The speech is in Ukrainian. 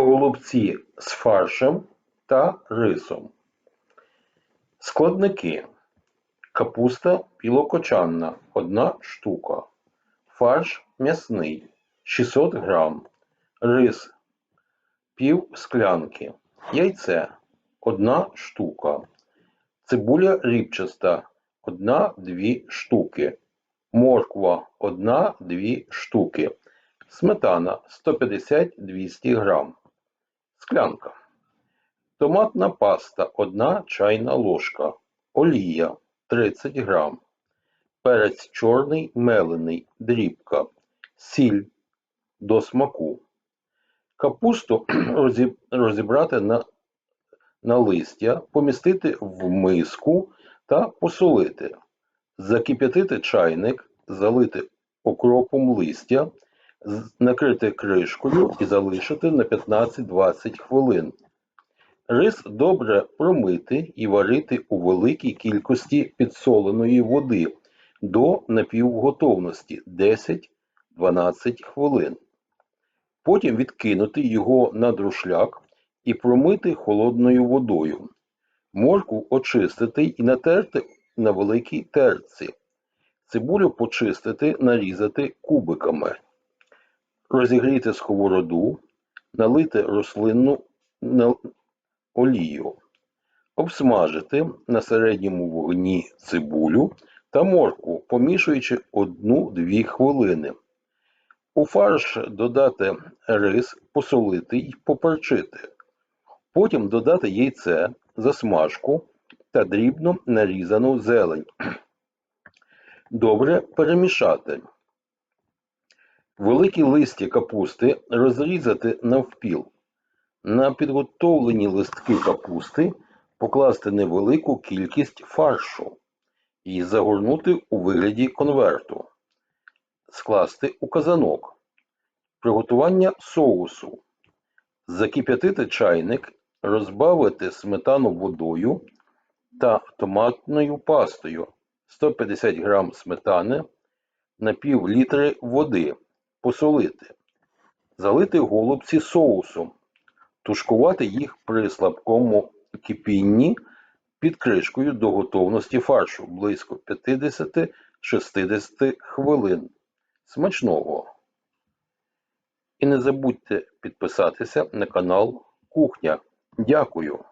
голубці з фаршем та рисом. Складники. Капуста білокочанна – 1 штука. Фарш м'ясний – 600 грам. Рис – пів склянки. Яйце – 1 штука. Цибуля рібчаста – 1-2 штуки. Морква – 1-2 штуки. Сметана 150-200 грам. Склянка. Томатна паста 1 чайна ложка. Олія 30 грам. Перець чорний мелений, дрібка. Сіль до смаку. Капусту розібрати на, на листя, помістити в миску та посолити. Закип'ятити чайник, залити окропом листя, накрити кришкою і залишити на 15-20 хвилин. Рис добре промити і варити у великій кількості підсоленої води до напівготовності 10-12 хвилин. Потім відкинути його на друшляк і промити холодною водою. Моркву очистити і натерти на великій терці. Цибулю почистити, нарізати кубиками. Розігріти сковороду, налити рослинну олію. Обсмажити на середньому вогні цибулю та моркву, помішуючи 1-2 хвилини. У фарш додати рис, посолити й поперчити. Потім додати яйце, засмажку та дрібно нарізану зелень. Добре перемішати. Великі листя капусти розрізати навпіл. На підготовлені листки капусти покласти невелику кількість фаршу і загорнути у вигляді конверту. Скласти у казанок. Приготування соусу. Закип'ятити чайник, розбавити сметану водою та томатною пастою 150 г сметани на пів літри води, посолити, залити голубці соусом, тушкувати їх при слабкому кипінні під кришкою до готовності фаршу близько 50-60 хвилин. Смачного! І не забудьте підписатися на канал Кухня. Дякую!